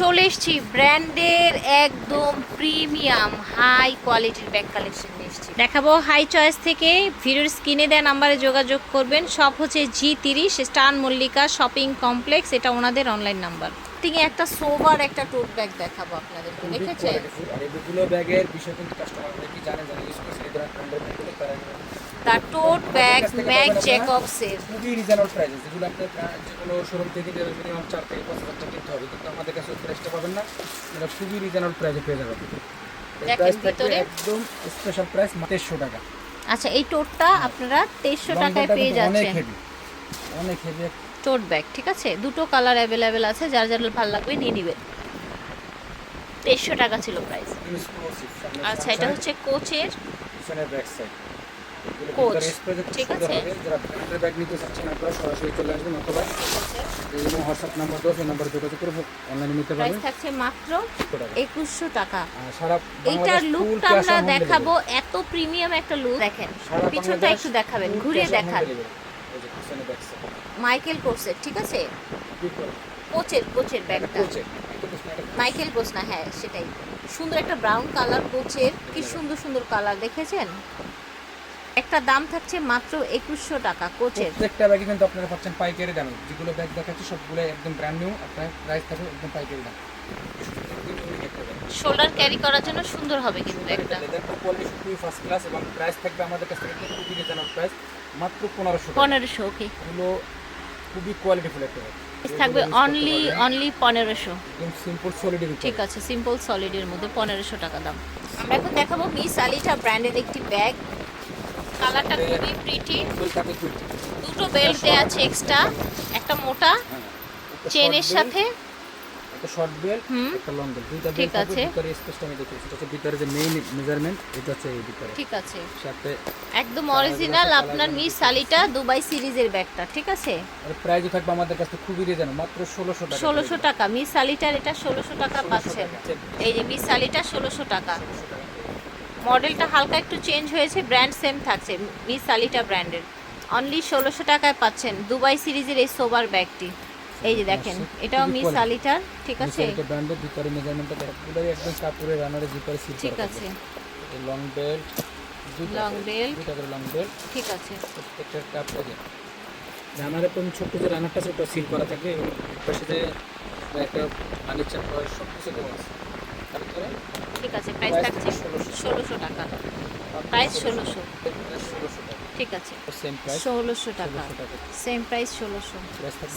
চলে এসেছি। ব্র্যান্ডের একদম প্রিমিয়াম হাই কোয়ালিটির ব্যাগ কালেকশন নিয়ে এসেছি। দেখাবো হাই চয়েস থেকে ভিডিওর স্ক্রিনে দেওয়া নাম্বারে যোগাযোগ করবেন। সব হচ্ছে জি তিরিশ স্টান মল্লিকা শপিং কমপ্লেক্স এটা ওনাদের অনলাইন নাম্বার থেকে একটা সোভার একটা টোট ব্যাগ দেখাবো আপনাদেরকে দেখেছেন? আর এগুলো ব্যাগের বিষয় কিন্তু কাস্টমার ইউজ করছে ধরনের টোট ব্যাগ খুবই রিজনেবল প্রাইস যেগুলো আপনার যে কোনো শোরুম থেকে মিনিমাম চার থেকে পাঁচ হাজার টাকা কিনতে হবে। কিন্তু আমাদের কাছে প্রাইসটা পাবেন না। এটা খুবই রিজনেবল প্রাইসে পেয়ে যাবেন। একদম স্পেশাল প্রাইস তেইশশো টাকা। আচ্ছা এই টোটটা আপনারা তেইশশো টাকায় পেয়ে কিন্তু অনেক যাচ্ছেন। হেভি অনেক হেভি টোট ব্যাগ ঠিক আছে? দুটো কালার অ্যাভেলেবেল আছে যার যার ভালো লাগবে নিয়ে নেবেন। তেইশশো টাকা ছিল প্রাইস আচ্ছা এটা হচ্ছে কোচের ব্যাক সাইড Coach, ঠিক আছে। যারা ব্যাগ নিতে চাচ্ছেন আপনারা সরাসরি চলে আসবেন অথবা এই হোয়াটসঅ্যাপ নাম্বার দেওয়া সেই নাম্বারে যোগাযোগ করে অনলাইনে নিতে প্রাইস থাকছে মাত্র টাকা। একুশশো টাকা। সারা এইটার লুকটা আমরা দেখাবো এত প্রিমিয়াম একটা লুক দেখেন পিছনটা একটু দেখাবেন ঘুরিয়ে দেখান। মাইকেল কোর্সের ঠিক আছে? কোচের কোচের ব্যাগটা মাইকেল কোচ না হ্যাঁ সেটাই। সুন্দর একটা ব্রাউন কালার কোচের কি সুন্দর সুন্দর কালার দেখেছেন? একটা দাম থাকছে মাত্র একুশশো টাকা কোচের। প্রত্যেকটা ব্যাগে কিন্তু আপনারা পাচ্ছেন পাইকারি দামে। যেগুলো ব্যাগ দেখাচ্ছি সবগুলো একদম ব্র্যান্ড নিউ আপনার প্রাইস থাকবে একদম পাইকারি দাম। শোল্ডার ক্যারি করার জন্য সুন্দর হবে কিন্তু একটা। লেদার কোয়ালিটি খুবই ফার্স্ট ক্লাস এবং প্রাইস থাকবে আমাদের কাছ থেকে একদম খুবই রিজনেবল প্রাইস মাত্র পনেরোশো টাকা। পনেরোশো ওকে এগুলো খুবই কোয়ালিটিফুল একটা ব্যাগ থাকবে অনলি অনলি পনেরোশো। সিম্পল সলিডের ঠিক আছে সিম্পল সলিডের মধ্যে পনেরোশো টাকা দাম। আমরা এখন দেখাবো মিস আলিটা ব্র্যান্ডের একটি ব্যাগ। কালারটা খুবই প্রিটি দুটো বেল্ট দেওয়া আছে এক্সট্রা একটা মোটা চেনের সাথে। একটা শর্ট বেল হুম। একটা লং বেল। দুইটা ঠিক আছে। ভিতরে স্পেসটা আমি দেখিয়েছি এটা হচ্ছে ভিতরে যে মেইন মেজারমেন্ট এটা হচ্ছে এই ভিতরে। ঠিক আছে। সাথে একদম অরিজিনাল আপনার মিস দুবাই সিরিজের ব্যাগটা ঠিক আছে? আর প্রাইসও থাকবে আমাদের কাছে খুবই রিজনেবল মাত্র টাকা। মিস এটা টাকা পাচ্ছেন এই যে মিস টাকা। মডেলটা হালকা একটু চেঞ্জ হয়েছে ব্র্যান্ড সেম থাকছে মিস আলিটা ব্র্যান্ডের অনলি ষোলোশো টাকায় পাচ্ছেন দুবাই সিরিজের এই সোবার ব্যাগটি এই যে দেখেন এটাও মিস। আলিটার ঠিক আছে? এটা ব্র্যান্ডের ভিতরে মেজারমেন্টটা পুরোই একদম কাপড়ের রানারের ভিতরে সিল ঠিক আছে। লং বেল্ট লং বেল্ট দুইটা করে লং বেল্ট ঠিক আছে। প্রত্যেকটা কাপড়ে রানারের তো ছোট্ট যে রানারটা আছে ওটা সিল করা থাকে পাশে যে একটা চাপ সব কিছু দেওয়া আছে। ঠিক আছে প্রাইস থাকছে ষোলোশো। টাকা। প্রাইস ষোলোশো। ঠিক আছে ষোলোশো টাকা। সেম প্রাইস ষোলোশো।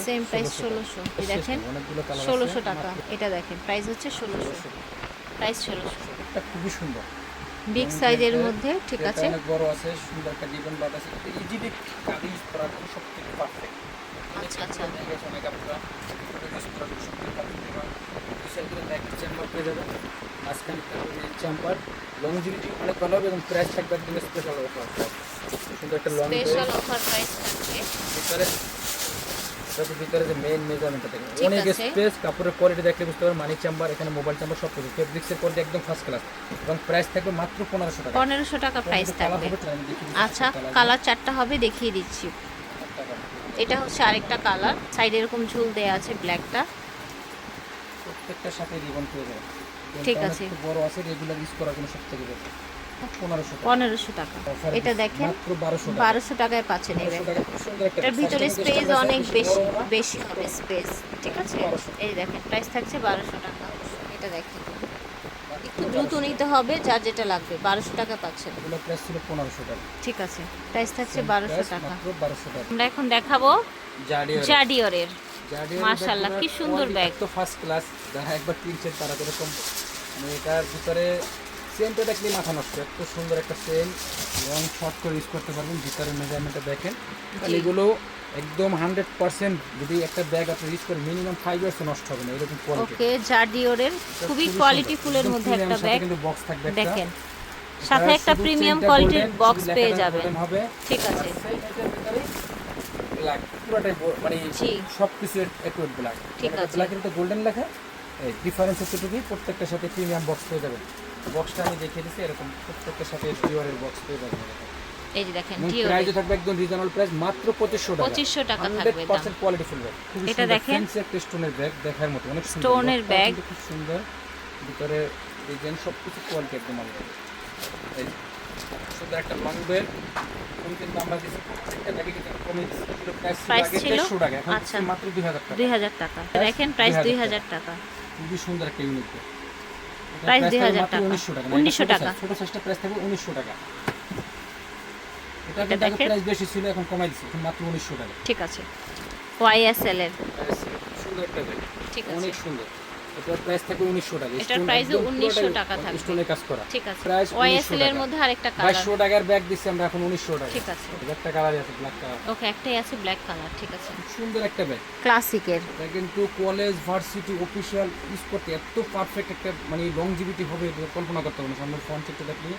সেম প্রাইস ষোলোশো দেখেন ষোলোশো টাকা। এটা দেখেন প্রাইস হচ্ছে ষোলোশো। প্রাইস ষোলোশো। খুবই সুন্দর। বিগ সাইজের মধ্যে ঠিক আছে। অনেক বড় আছে সুন্দর একটা জীবন বাদ আছে। ইজিলি কাজ জন্য সব থেকে পারফেক্ট আচ্ছা আচ্ছা। অনেক আপনারা করার জন্য সব থেকে পারফেক্ট এবং দুই সাইডে একটা চেম্বার পেয়ে যাবেন। মাঝখানে একটা চেম্বার। লংজিভিটি অনেক ভালো হবে এবং প্রাইস থাকবে একদম স্পেশাল অফার সুন্দর একটা লং স্পেশাল অফার প্রাইস থাকছে ভিতরে এটাতে ভিতরে যে মেইন মেজারমেন্টটা ঠিক অনেক। স্পেস কাপড়ের কোয়ালিটি দেখলে বুঝতে পারবেন মানি চেম্বার এখানে মোবাইল চেম্বার সব কিছু ফেব্রিক্সের কোয়ালিটি একদম ফার্স্ট ক্লাস এবং প্রাইস থাকবে মাত্র পনেরোশো টাকা। পনেরোশো টাকা প্রাইস থাকবে। আচ্ছা কালার। চারটা হবে দেখিয়ে দিচ্ছি। এটা হচ্ছে আরেকটা কালার সাইডে এরকম ঝুল দেয়া আছে ব্ল্যাকটা প্রত্যেকটার সাথে রিবন পেয়ে যাবেন। ঠিক আছে। বড় আছে রেগুলার ইউজ করার জন্য সব থেকে বেটার পনেরোশো টাকা। এটা দেখেন বারোশো টাকা। বারোশো টাকায় পাচ্ছেন এই 1200 ব্যাগটা টাকা, খুব সুন্দর একটা এটার ভিতরে স্পেস অনেক বেশি বেশি হবে স্পেস ঠিক আছে? এই দেখেন প্রাইস থাকছে বারোশো টাকা। এটা দেখেন। একটু দ্রুত নিতে হবে যার যেটা লাগবে বারোশো টাকা পাচ্ছেন। ঠিক আছে প্রাইস থাকছে বারোশো টাকা। আমরা এখন দেখাবো জাডিও জাডিওরের। জাডিও মাশাআল্লাহ, কি সুন্দর ব্যাগ। তো ফার্স্ট ক্লাস যারা একবার কিনছেন তারা তো এরকম মানে এটার ভিতরে চেনটা দেখলে মাথা নষ্ট। এত সুন্দর একটা চেন লং শর্ট করে ইউজ করতে পারবেন ভিতরে মেজারমেন্টটা দেখেন। তাহলে এগুলো একদম হান্ড্রেড পার্সেন্ট যদি একটা ব্যাগ আপনি ইউজ করেন মিনিমাম ফাইভ ইয়ার্স নষ্ট হবে না এরকম কোয়ালিটি ওকে জাডিওরের খুবই কোয়ালিটি ফুলের মধ্যে একটা ব্যাগ কিন্তু বক্স থাকবে। দেখেন। সাথে একটা প্রিমিয়াম কোয়ালিটির বক্স পেয়ে যাবেন। ঠিক আছে। ব্ল্যাক পুরোটাই মানে জি। সব কিছু অ্যাকুরেট ব্ল্যাক ঠিক আছে। ব্ল্যাকের তো গোল্ডেন লেখা। এই ডিফারেন্স হচ্ছে প্রত্যেকটার সাথে প্রিমিয়াম বক্স পেয়ে যাবেন। বক্সটা আমি দেখিয়ে দিচ্ছি এরকম প্রত্যেকটার সাথে ডিওয়ারের বক্স পেয়ে যাবেন। এই যে দেখেন থাকবে একদম রিজনেবল প্রাইস মাত্র পঁচিশশো টাকা। 2500 টাকা থাকবে 100% কোয়ালিটি ফুল ব্যাগ এটা দেখেন। একটা স্টোনের ব্যাগ দেখার মতো অনেক সুন্দর। স্টোনের ব্যাগ। খুব সুন্দর। ভিতরে ডিজাইন সব কিছু কোয়ালিটি একদম আলাদা। এই সুন্দর একটা লং বেল এখন কিন্তু আমরা দিচ্ছি প্রত্যেকটা ব্যাগে কিন্তু কমে দিচ্ছি প্রাইস ছিল আগে ছিল? 1300 টাকা এখন আচ্ছা। মাত্র 2000 টাকা। দুই হাজার টাকা। দেখেন প্রাইস 2000 দুই হাজার টাকা। খুবই সুন্দর একটা ইউনিক ব্যাগ Price 2000 টাকা। 1900 টাকা। 1900 টাকা। ছোট সাইজটা প্রাইস থাকবে 1900 টাকা। এটা কিন্তু আগে প্রাইস বেশি ছিল এখন কমাই দিচ্ছি এখন মাত্র 1900 টাকা। ঠিক আছে। ওয়াইএসএল এর। সুন্দর একটা ব্যাগ ঠিক আছে। অনেক সুন্দর। এটার প্রাইস থাকবে 1900 টাকা। এটার Stone price ও একদম 1900 টাকা থাকবে। স্টোনে কাজ করা। ঠিক আছে। Price 1900 এর মধ্যে আরেকটা কালার 2200 টাকার ব্যাগ দিচ্ছি আমরা এখন 1900 টাকা। ঠিক আছে। একটা কালার আছে ব্ল্যাক কালার ওকে একটাই আছে ব্ল্যাক কালার ঠিক আছে। সুন্দর একটা ব্যাগ ক্লাসিকের এটা কিন্তু কলেজ ভার্সিটি অফিসিয়াল ইউজ করতে এত পারফেক্ট একটা মানে লংজিভিটি হবে কল্পনা করতে পারবেন সামনে ফ্রন্ট সেটটা দেখলে।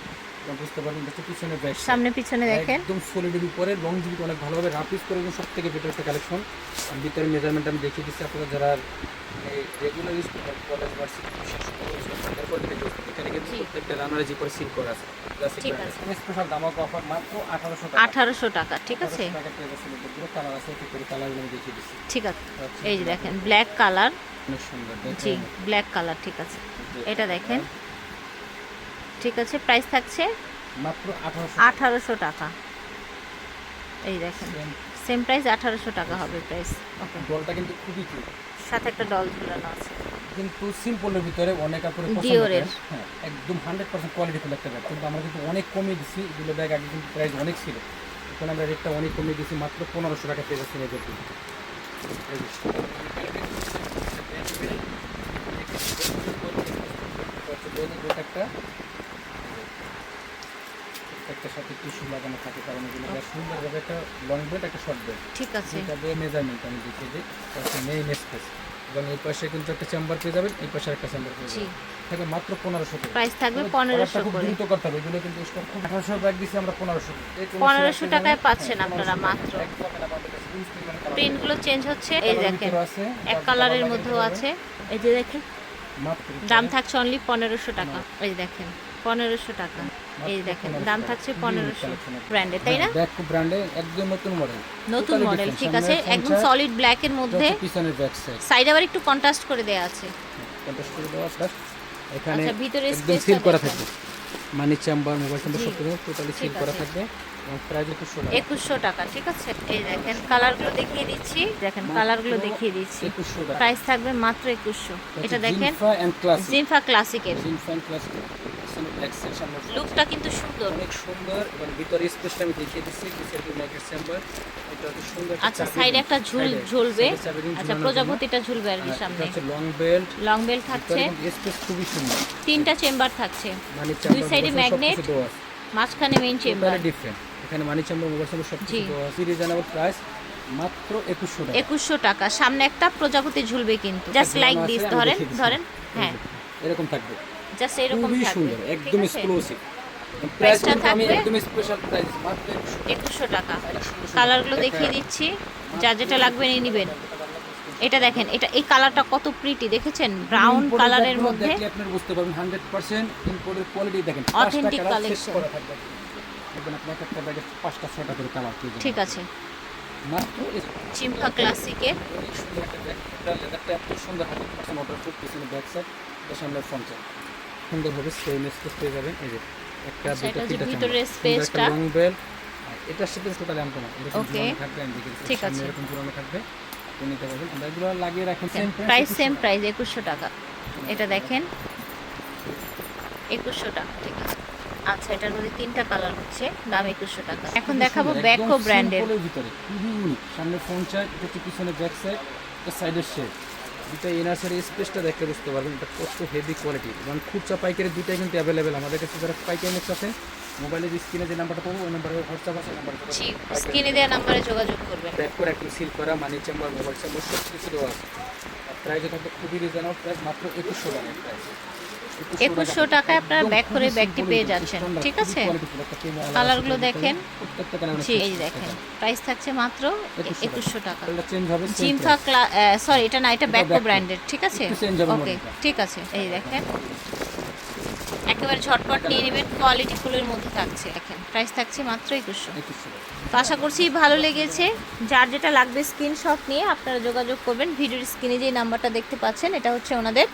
বুঝতে পারবেন এটা পিছনে ব্যাগ সামনে পিছনে দেখেন। একদম সলিডের উপরে লংজিভিটি অনেক ভালোভাবে ইউজ করে সব থেকে বেটার একটা কালেকশন আর ভিতরে মেজারমেন্ট আমি দেখিয়ে দিচ্ছি আপনারা যারা রেগুলার ইউজ করেন কলেজ ভার্সিটি করে তারপর থেকে use করতে এখানে কিন্তু প্রত্যেকটা রানারে জিপার সিল করা আছে ঠিক আছে। স্পেশাল দামাক অফার মাত্র 1800 টাকা। ঠিক আছে? 1800 টাকা পেয়ে যাচ্ছেন এদের পুরো কালার আছে একটু করে আমি দেখিয়ে দিচ্ছি। ঠিক আছে। এই যে দেখেন ব্ল্যাক কালার অনেক সুন্দর জি ব্ল্যাক কালার ঠিক আছে। এটা দেখেন। ঠিক আছে প্রাইস থাকছে মাত্র 1800 আঠারোশো টাকা এই দেখেন সেম প্রাইস আঠারোশো টাকা হবে প্রাইস ওকে ডলটা কিন্তু খুবই কিউট সাথে একটা ডল ঝুলানো আছে কিন্তু সিম্পলের ভিতরে অনেক কাপড়ে পছন্দ। করেন। হ্যাঁ একদম হান্ড্রেড পার্সেন্ট কোয়ালিটি ফুল একটা ব্যাগ কিন্তু আমরা কিন্তু অনেক কমিয়ে দিচ্ছি এগুলো ব্যাগ আগে কিন্তু প্রাইস অনেক ছিল এখন আমরা রেটটা অনেক কমিয়ে দিচ্ছি মাত্র পনেরোশো টাকা পেয়ে যাচ্ছি এদের। একটা একটা সাথে টিস্যু লাগানো থাকে কারণ এগুলো বেশ সুন্দরভাবে একটা লং বেড একটা শর্ট বেড ঠিক আছে। এটা দিয়ে মেজারমেন্ট আমি দেখিয়ে দিই। মেইন স্পেস এবং এই পাশে কিন্তু একটা চেম্বার পেয়ে যাবেন এই পাশে একটা চেম্বার পেয়ে যাবেন। থাকে মাত্র পনেরোশো প্রাইস থাকবে পনেরোশো করে। দ্রুত করতে হবে। এগুলো কিন্তু স্টক খুব আঠারোশো ব্যাগ দিচ্ছি আমরা পনেরোশো। পনেরোশো টাকায় পাচ্ছেন আপনারা মাত্র। প্রিন্টগুলো চেঞ্জ হচ্ছে। এই দেখেন এক কালারের মধ্যেও আছে। এই যে দেখেন দাম থাকছে অনলি পনেরোশো টাকা। এই যে দেখেন। পনেরোশো টাকা। এই দেখেন দাম থাকছে পনেরোশো ব্র্যান্ডে তাই না? ব্র্যান্ডে একদম নতুন মডেল নতুন মডেল ঠিক আছে? একদম সলিড ব্ল্যাকের মধ্যে। পিছনের ব্যাক সাইড সাইড আবার একটু কন্ট্রাস্ট করে দেওয়া আছে। কন্ট্রাস্ট করে দেওয়া প্লাস এখানে আচ্ছা, ভিতরে একদম সিল করা থাকবে। মানি চেম্বার মোবাইল চেম্বার সব টোটালি সিল করা থাকবে। ষোলো একুশশো টাকা ঠিক আছে? এই দেখেন কালারগুলো দেখিয়ে দিচ্ছি। দেখেন কালারগুলো দেখিয়ে দিচ্ছি। প্রাইস থাকবে মাত্র একুশশো। এটা দেখেন জিনফা ক্লাসিকের লুকটা কিন্তু সুন্দর। অনেক সুন্দর এবং ভিতরে স্পেসটা আমি দেখিয়ে দিচ্ছি কিসের চেম্বার এটা হচ্ছে সুন্দর আচ্ছা সাইডে একটা ঝুল ঝুলবে। আচ্ছা প্রজাপতিটা ঝুলবে আর কি সামনে। লং বেল্ট লং বেল থাকছে। স্পেস খুবই সুন্দর। তিনটা চেম্বার থাকছে। মানি দুই দেওয়া আছে। মাঝখানে মেইন চেম্বার ডিফারেন্ট এখানে মানি চেম্বার মোবাইল চেম্বার সব কিছু। দেওয়া আছে রিজনেবল প্রাইস মাত্র একুশশো টাকা। একুশশো টাকা। সামনে একটা প্রজাপতি ঝুলবে কিন্তু। জাস্ট লাইক দিস ধরেন ধরেন হ্যাঁ। এরকম থাকবে। জাস্ট এরকম থাকবে। সুন্দর একদম এক্সক্লুসিভ প্রাইসটা থাকবে? একদম স্পেশাল প্রাইস মাত্র 2100 টাকা। কালারগুলো দেখিয়ে দিচ্ছি। যা যেটা লাগবে নিয়ে নেবেন। এটা দেখেন এটা এই কালারটা কত প্রিটি দেখেছেন? ব্রাউন কালারের মধ্যে। আপনারা বুঝতে পারবেন 100% ইম্পোর্টের কোয়ালিটি দেখেন Authentic পাঁচটা দেখবেন আপনার একটা ব্যাগে পাঁচটা ছটা করে কালার পেয়ে ঠিক আছে। মাত্র এই চিম্পা ক্লাসিকের সুন্দর একটা ব্যাগ লেদারটা এত সুন্দর হাতে পার্সেন্ট অর্ডার ফুট পিছনে ব্যাক সাইড সামনে ফ্রন্ট সাইড সুন্দরভাবে সেম স্পেস পেয়ে যাবেন। এই যে একটা আচ্ছা, দুটো এটা হচ্ছে তিনটা ভিতরের space-টা। লং বেল এটার সাথে টোটালি আনকো না। এরকম থাকবে আমি দেখে ঠিক আছে। এরকম থাকবে। আপনি নিতে পারবেন। আমরা এগুলো লাগিয়ে রাখুন সেম প্রাইস সেম প্রাইস একুশশো টাকা। এটা দেখেন। একুশশো টাকা ঠিক আছে। আচ্ছা এটার মধ্যে তিনটা কালার হচ্ছে দাম একুশশো টাকা। এখন দেখাবো ব্যাকো ব্র্যান্ডের ভিতরে খুবই ইউনিক সামনে ফ্রন্ট সাইড এটা হচ্ছে পিছনে ব্যাক সাইড এটা সাইডের শেড দুটা সাইডের স্পেসটা দেখতে বুঝতে পারবেন এটা কত হেভি কোয়ালিটি এবং খুচরা পাইকারি দুটাই কিন্তু অ্যাভেলেবেল আমাদের কাছে যারা পাইকারি নিচ্ছে আছে যে স্ক্রিনে যে নাম্বারটা পাবো ওই নাম্বারে হোয়াটসঅ্যাপ আছে নাম্বার জি স্ক্রিনে দেওয়া নাম্বারে যোগাযোগ করবেন। ব্যাক করে একদম সিল করা মানি চেম্বার মোবাইল চেম্বার সব কিছু দেওয়া আছে। প্রাইস থাকবে খুবই রিজনেবল প্রাইস মাত্র একুশশো টাকা। প্রাইস একুশশো টাকায় আপনারা ব্যাক করে ব্যাগটি পেয়ে যাচ্ছেন ঠিক আছে? কালারগুলো দেখেন। জি এই দেখেন প্রাইস থাকছে মাত্র একুশশো টাকা। জিমফা সরি এটা না এটা ব্যাকো। ব্র্যান্ডের ঠিক আছে? ওকে ঠিক আছে এই দেখেন। একেবারে ঝটপট নিয়ে নেবেন কোয়ালিটি ফুলের মধ্যে থাকছে দেখেন। প্রাইস থাকছে মাত্র একুশশো। তো আশা করছি ভালো লেগেছে। যার যেটা লাগবে স্ক্রিনশট নিয়ে আপনারা যোগাযোগ করবেন। ভিডিওর স্ক্রিনে যে নাম্বারটা দেখতে পাচ্ছেন এটা হচ্ছে ওনাদের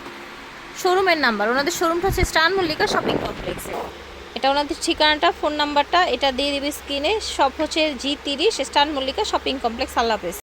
শোরুমের নাম্বার। ওনাদের শোরুমটা হচ্ছে স্টান মল্লিকা শপিং কমপ্লেক্সে। এটা ওনাদের ঠিকানাটা, ফোন নাম্বারটা, এটা দিয়ে দিবে স্ক্রিনে। সব হচ্ছে জি তিরিশ, স্টান মল্লিকা শপিং কমপ্লেক্স, আল্লাহ